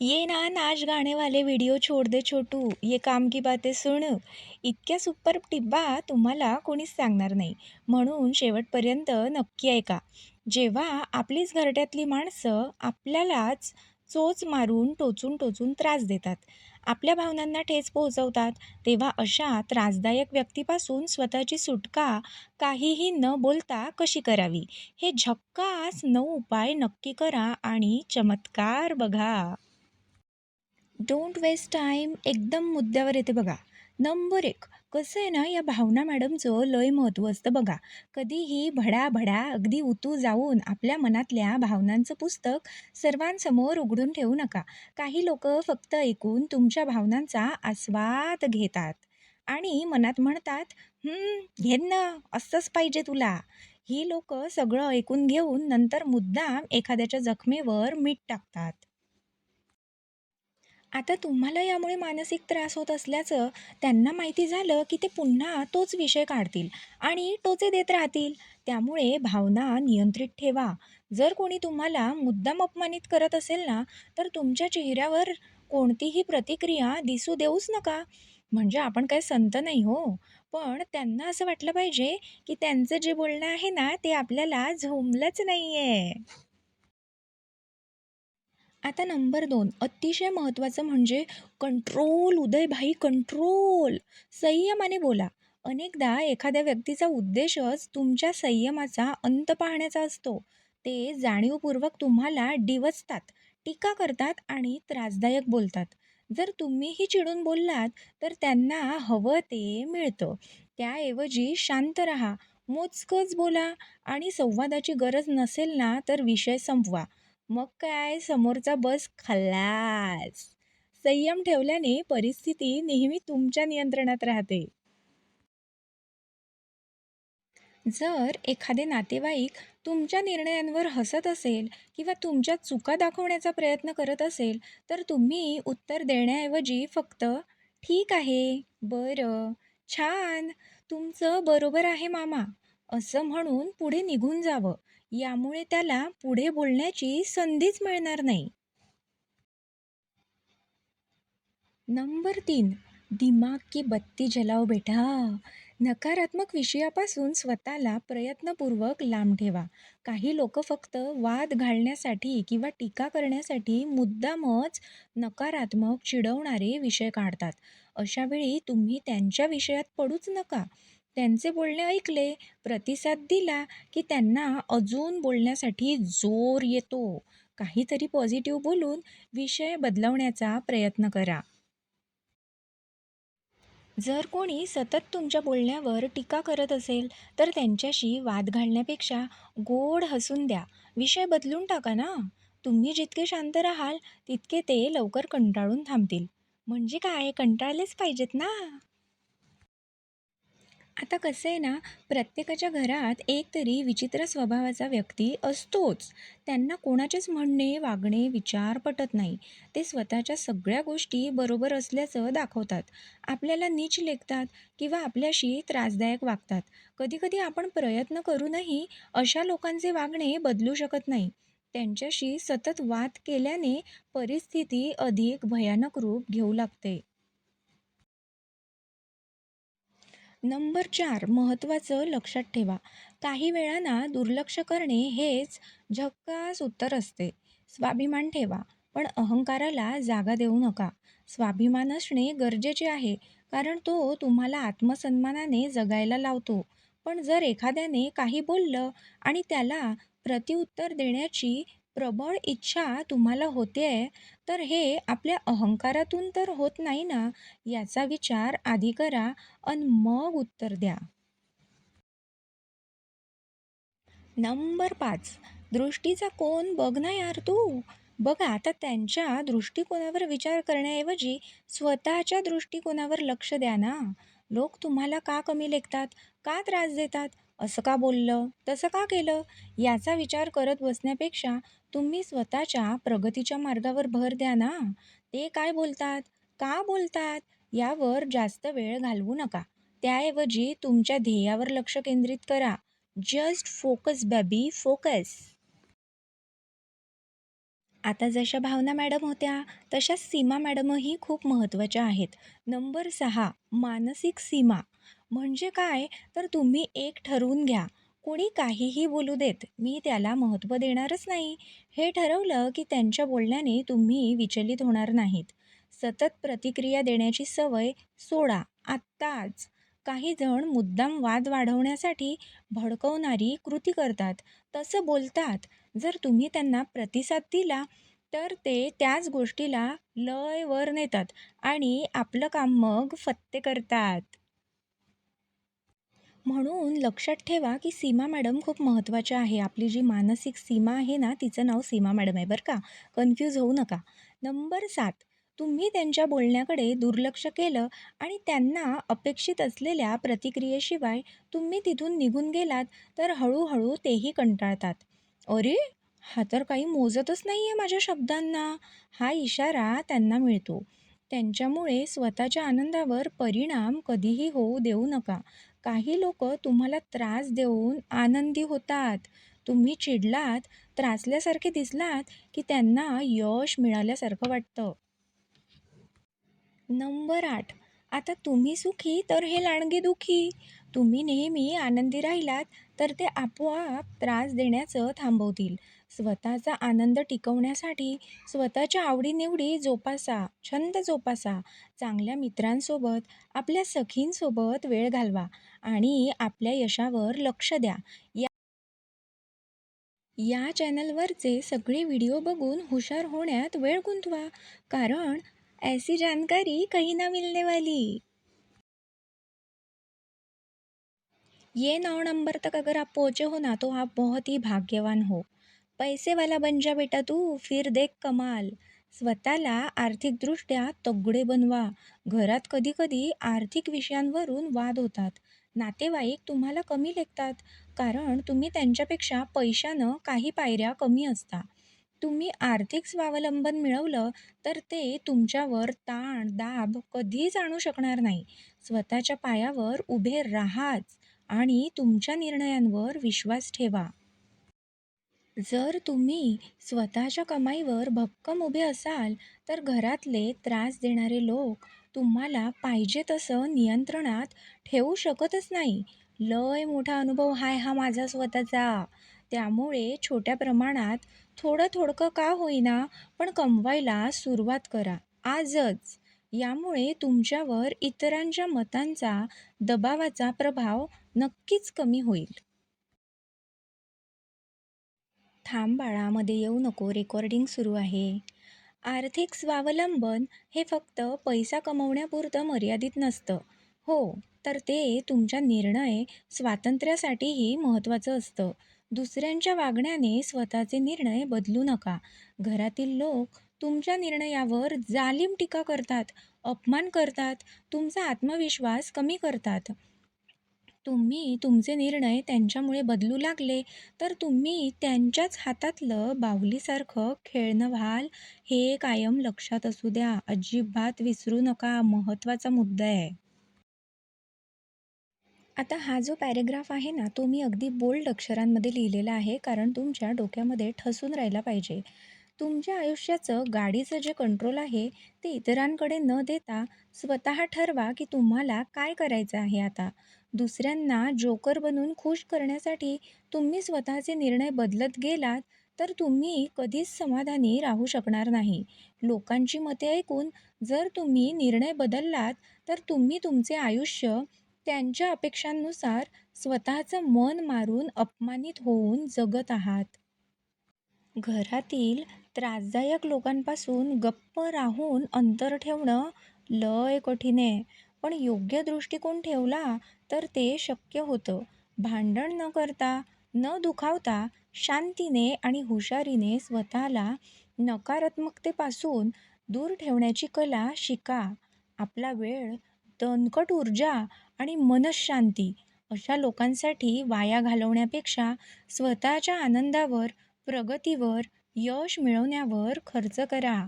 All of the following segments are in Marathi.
ये ना नाच गाणे वाले व्हिडिओ छोड दे छोटू. ये काम की बाते सुन इतक्या सुपर टिब्बा तुम्हाला कोणीच सांगणार नाही. म्हणून शेवटपर्यंत नक्की ऐका. जेव्हा आपलीच घरट्यातली माणसं आपल्यालाच चोच मारून टोचून टोचून त्रास देतात. आपल्या भावनांना ठेच पोहोचवतात. तेव्हा अशा त्रासदायक व्यक्तीपासून स्वतःची सुटका काहीही न बोलता कशी करावी? हे झक्कास नऊ उपाय नक्की करा आणि चमत्कार बघा. डोंट वेस्ट टाईम एकदम मुद्द्यावर येते बघा. नंबर एक कसं आहे ना या भावना मॅडमचं लय महत्त्व असतं बघा. कधीही भडा भडा अगदी उतू जाऊन आपल्या मनातल्या भावनांचं पुस्तक सर्वांसमोर उघडून ठेवू नका. काही लोक फक्त ऐकून तुमच्या भावनांचा आस्वाद घेतात. आणि मनात म्हणतात घेन ना असंच पाहिजे तुला. ही लोक सगळं ऐकून घेऊन नंतर मुद्दाम एखाद्याच्या जखमेवर मीठ टाकतात. आता तुम्हाला यामुळे मानसिक त्रास होत असल्याचं त्यांना माहिती झालं की ते पुन्हा तोच विषय काढतील आणि टोचे देत राहतील. त्यामुळे भावना नियंत्रित ठेवा. जर कोणी तुम्हाला मुद्दाम अपमानित करत असेल ना तर तुमच्या चेहऱ्यावर कोणतीही प्रतिक्रिया दिसू देऊच नका. म्हणजे आपण काही संत नाही हो. पण त्यांना असं वाटलं पाहिजे की त्यांचं जे बोलणं आहे ना ते आपल्याला झोंबलंच आहे आता नंबर दोन अतिशय महत्त्वाचं म्हणजे कंट्रोल उदयभाई कंट्रोल संयमाने बोला. अनेकदा एखाद्या व्यक्तीचा उद्देशच तुमच्या संयमाचा अंत पाहण्याचा असतो. ते जाणीवपूर्वक तुम्हाला डिवचतात टीका करतात आणि त्रासदायक बोलतात. जर तुम्हीही चिडून बोललात तर त्यांना हवं ते मिळतं. त्याऐवजी शांत राहा. मोजकंच बोला आणि संवादाची गरज नसेल ना तर विषय संपवा. मग काय समोरचा बस खल्लास. संयम ठेवल्याने परिस्थिती नेहमी तुमच्या नियंत्रणात राहते. जर एखादे नातेवाईक तुमच्या निर्णयांवर हसत असेल किंवा तुमच्या चुका दाखवण्याचा प्रयत्न करत असेल, तर तुम्ही उत्तर देण्याऐवजी फक्त "ठीक आहे, बरं, छान, तुमचं बरोबर आहे मामा" असं म्हणून पुढे निघून जावं. यामुळे त्याला पुढे बोलण्याची संधीच मिळणार नाही. नंबर तीन. दिमाग की बत्ती जलाव बेटा. नकारात्मक विषयापासून स्वतःला प्रयत्नपूर्वक लांब ठेवा. काही लोक फक्त वाद घालण्यासाठी किंवा टीका करण्यासाठी मुद्दामच नकारात्मक चिडवणारे विषय काढतात. अशावेळी तुम्ही त्यांच्या विषयात पडूच नका. त्यांचे बोलणे ऐकले प्रतिसाद दिला की त्यांना अजून बोलण्यासाठी जोर येतो. काहीतरी पॉझिटिव्ह बोलून विषय बदलवण्याचा प्रयत्न करा. जर कोणी सतत तुमच्या बोलण्यावर टीका करत असेल तर त्यांच्याशी वाद घालण्यापेक्षा गोड हसून द्या. विषय बदलून टाका ना. तुम्ही जितके शांत राहाल तितके ते लवकर कंटाळून थांबतील. म्हणजे काय? कंटाळलेच पाहिजेत ना. आता कसं आहे ना प्रत्येकाच्या घरात एक तरी विचित्र स्वभावाचा व्यक्ती असतोच. त्यांना कोणाचेच म्हणणे वागणे विचार पटत नाही. ते स्वतःच्या सगळ्या गोष्टी बरोबर असल्याचं दाखवतात. आपल्याला नीच लेखतात किंवा आपल्याशी त्रासदायक वागतात. कधीकधी आपण प्रयत्न करूनही अशा लोकांचे वागणे बदलू शकत नाही. त्यांच्याशी सतत वाद केल्याने परिस्थिती अधिक भयानक रूप घेऊ लागते. नंबर चार महत्त्वाचं लक्षात ठेवा. काही वेळांना दुर्लक्ष करणे हेच झक्कास उत्तर असते. स्वाभिमान ठेवा पण अहंकाराला जागा देऊ नका. स्वाभिमान असणे गरजेचे आहे कारण तो तुम्हाला आत्मसन्मानाने जगायला लावतो. पण जर एखाद्याने काही बोललं आणि त्याला प्रतिउत्तर देण्याची प्रबळ इच्छा तुम्हाला होते आहे तर हे आपल्या अहंकारातून तर होत नाही ना? याचा विचार आधी करा आणि मग उत्तर द्या. नंबर पाच. दृष्टीचा कोण बघ ना यार तू. बघा आता त्यांच्या दृष्टिकोनावर विचार करण्याऐवजी स्वतःच्या दृष्टिकोनावर लक्ष द्या ना. लोक तुम्हाला का कमी लेखतात? का त्रास देतात? असं का बोललं? तसं का केलं? याचा विचार करत बसण्यापेक्षा तुम्ही स्वतःच्या प्रगतीच्या मार्गावर भर द्या ना. ते काय बोलतात? का बोलतात? यावर जास्त वेळ घालवू नका. त्याऐवजी तुमच्या ध्येयावर लक्ष केंद्रित करा. Just focus baby focus. आता जशा भावना मॅडम होत्या तशा सीमा मॅडमही खूप महत्त्वाच्या आहेत. नंबर सहा मानसिक सीमा. म्हणजे काय? तर तुम्ही एक ठरवून घ्या. कोणी काहीही बोलू देत मी त्याला महत्त्व देणारच नाही. हे ठरवलं की त्यांच्या बोलण्याने तुम्ही विचलित होणार नाहीत. सतत प्रतिक्रिया देण्याची सवय सोडा. आत्ताच. काही जण मुद्दाम वाद वाढवण्यासाठी भडकवणारी कृती करतात. तसं बोलतात. जर तुम्ही त्यांना प्रतिसाद दिला तर ते त्याच गोष्टीला लय वर नेतात आणि आपलं काम मग फत्ते करतात. म्हणून लक्षात ठेवा की सीमा मॅडम खूप महत्त्वाच्या आहे. आपली जी मानसिक सीमा आहे ना तिचं नाव सीमा मॅडम आहे बरं का. कन्फ्यूज होऊ नका. नंबर सात तुम्ही त्यांच्या बोलण्याकडे दुर्लक्ष केलं आणि त्यांना अपेक्षित असलेल्या प्रतिक्रियेशिवाय तुम्ही तिथून निघून गेलात तर हळूहळू तेही कंटाळतात. अरे हा तर काही मोजतच नाही आहे माझ्या शब्दांना. हा इशारा त्यांना मिळतो. त्यांच्यामुळे स्वतःच्या आनंदावर परिणाम कधीही होऊ देऊ नका. काही लोक तुम्हाला त्रास देऊन आनंदी होतात. तुम्ही चिडलात त्रासल्यासारखे दिसलात की त्यांना यश मिळाल्यासारखं वाटतं. नंबर आठ. आता तुम्ही सुखी तर हे लांडगे दुखी. तुम्ही नेहमी आनंदी राहिलात तर ते आपोआप त्रास देण्याचं थांबवतील. स्वतःचा आनंद टिकवण्यासाठी स्वतःच्या आवडीनिवडी जोपासा छंद जोपासा. चांगल्या मित्रांसोबत आपल्या सखींसोबत वेळ घालवा. आणि आपल्या यशावर लक्ष द्या. या या चॅनलवरचे सगळे व्हिडिओ बघून हुशार होण्यात वेळ गुंतवा कारण ऐसी जानकारी कहीं ना मिलने वाली. ये नौ नंबर तक अगर आप पहुँचे हो ना तो आप बहुत ही भाग्यवान हो. पैसे वाला बन जा बेटा तू फिर देख कमाल. स्वतःला आर्थिकदृष्ट्या तगडे बनवा. घरात कधी कधी आर्थिक विषयांवरून वाद होतात. नातेवाईक तुम्हाला कमी लेखतात कारण तुम्ही त्यांच्यापेक्षा पैशानं काही पायऱ्या कमी असता. तुम्ही आर्थिक स्वावलंबन मिळवलं तर ते तुमच्यावर ताण दाब कधीच आणू शकणार नाही. स्वतःच्या पायावर उभे राहाच आणि तुमच्या निर्णयांवर विश्वास ठेवा. जर तुम्ही स्वतःच्या कमाईवर भक्कम उभे असाल तर घरातले त्रास देणारे लोक तुम्हाला पाहिजे तसं नियंत्रणात ठेवू शकतच नाही. लय मोठा अनुभव हाय हा माझा स्वतःचा. त्यामुळे छोट्या प्रमाणात थोडं थोडकं का होईना पण कमवायला सुरुवात करा. आजच. यामुळे तुमच्यावर इतरांच्या मतांचा दबावाचा प्रभाव नक्कीच कमी होईल. थांब बाळा मध्ये येऊ नको. रेकॉर्डिंग सुरू आहे. आर्थिक स्वावलंबन हे फक्त पैसा कमवण्यापुरतं मर्यादित नसतं. हो तर ते तुमच्या निर्णय स्वातंत्र्यासाठीही महत्त्वाचं असतं. दुसऱ्यांच्या वागण्याने स्वतःचे निर्णय बदलू नका. घरातील लोक तुमच्या निर्णयावर जालीम टीका करतात अपमान करतात तुमचा आत्मविश्वास कमी करतात. तुम्ही तुमचे निर्णय त्यांच्यामुळे बदलू लागले तर तुम्ही त्यांच्याच हातातलं बाहुलीसारखं खेळणं व्हाल हे कायम लक्षात असू द्या. अजिबात विसरू नका. महत्त्वाचा मुद्दा आहे. आता हा जो पॅरेग्राफ आहे ना तो मी अगदी बोल्ड अक्षरांमध्ये लिहिलेला आहे कारण तुमच्या डोक्यामध्ये ठसून राहिला पाहिजे. तुमच्या आयुष्याचं गाडीचं जे कंट्रोल आहे ते इतरांकडे न देता स्वतः ठरवा की तुम्हाला काय करायचं आहे आता. दुसऱ्यांना जोकर बनून खुश करण्यासाठी तुम्ही स्वतःचे निर्णय बदलत गेलात तर तुम्ही कधीच समाधानी राहू शकणार नाही. लोकांची मते ऐकून जर तुम्ही निर्णय बदललात तर तुम्ही तुमचे आयुष्य त्यांच्या अपेक्षांनुसार स्वतःचं मन मारून अपमानित होऊन जगत आहात. घरातील त्रासदायक लोकांपासून गप्प राहून अंतर ठेवणं लय कठीण आहे. पण योग्य दृष्टिकोन ठेवला तर ते शक्य होतं. भांडण न करता न दुखावता शांतीने आणि हुशारीने स्वतःला नकारात्मकतेपासून दूर ठेवण्याची कला शिका. आपला वेळ दणकट ऊर्जा आणि मनःशांती अशा लोकांसाठी वाया घालवण्यापेक्षा स्वतःच्या आनंदावर प्रगतीवर यश मिळवण्यावर खर्च करा.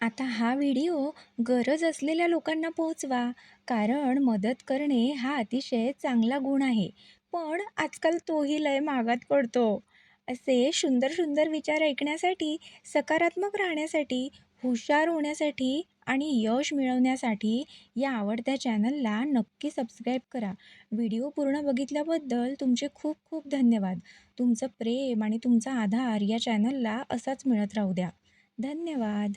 आता हा व्हिडिओ गरज असलेल्या लोकांना पोहोचवा. कारण मदत करणे हा अतिशय चांगला गुण आहे. पण आजकाल तोही लय मागात पडतो. असे सुंदर सुंदर विचार ऐकण्यासाठी सकारात्मक राहण्यासाठी हुशार होण्यासाठी आणि यश मिळवण्यासाठी या आवडत्या चॅनलला नक्की सबस्क्राईब करा. व्हिडिओ पूर्ण बघितल्याबद्दल तुमचे खूप खूप धन्यवाद. तुमचं प्रेम आणि तुमचा आधार या चॅनलला असाच मिळत राहू द्या. धन्यवाद.